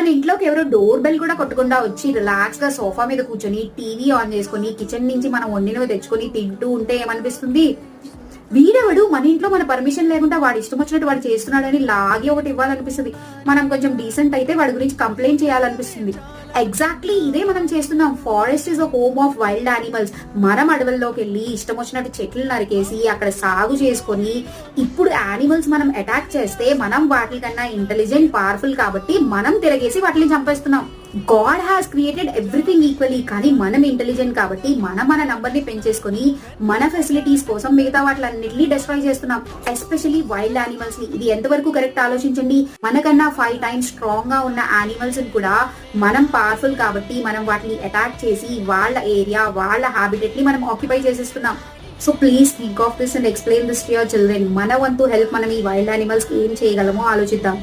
మన ఇంట్లోకి ఎవరో డోర్ బెల్ కూడా కొట్టకుండా వచ్చి రిలాక్స్గా సోఫా మీద కూర్చొని టీవీ ఆన్ చేసుకొని కిచెన్ నుంచి మనం వండినవి తెచ్చుకొని తింటూ ఉంటే ఏమనిపిస్తుంది? వీడెవడు? మన ఇంట్లో మన పర్మిషన్ లేకుండా వాడు ఇష్టం వచ్చినట్టు వాడు చేస్తున్నాడని లాగి ఒకటి ఇవ్వాలనిపిస్తుంది. మనం కొంచెం డీసెంట్ అయితే వాడి గురించి కంప్లైంట్ చేయాలనిపిస్తుంది. ఎగ్జాక్ట్లీ ఇదే మనం చేస్తున్నాం. Forest is a home of wild animals మనం అడవుల్లోకి వెళ్ళి ఇష్టం వచ్చినట్టు చెట్లు నరికేసి అక్కడ సాగు చేసుకొని ఇప్పుడు యానిమల్స్ మనం అటాక్ చేస్తే మనం వాటి కన్నా ఇంటెలిజెంట్ పవర్ఫుల్ కాబట్టి మనం తిరగేసి వాటిని చంపేస్తున్నాం. God has created everything equally కానీ మనం ఇంటెలిజెంట్ కాబట్టి మనం మన నంబర్ని పెంచేసుకొని మన ఫెసిలిటీస్ కోసం మిగతా వాటిలన్నింటినీ డిస్ట్రాయ్ చేస్తున్నాం. ఎస్పెషలీ వైల్డ్ యానిమల్స్ని ఇది ఎంతవరకు కరెక్ట్ ఆలోచించండి? మనకన్నా ఫైవ్ టైమ్స్ స్ట్రాంగ్గా ఉన్న యానిమల్స్ని కూడా మనం పవర్ఫుల్ కాబట్టి మనం వాటిని అటాక్ చేసి వాళ్ళ ఏరియా వాళ్ళ హ్యాబిటెట్ని మనం ఆక్యుపై చేసేస్తున్నాం. So please think of this and explain this to your children మన వంతు హెల్ప్ మనం ఈ వైల్డ్ యానిమల్స్కి ఏం చేయగలమో ఆలోచిద్దాం.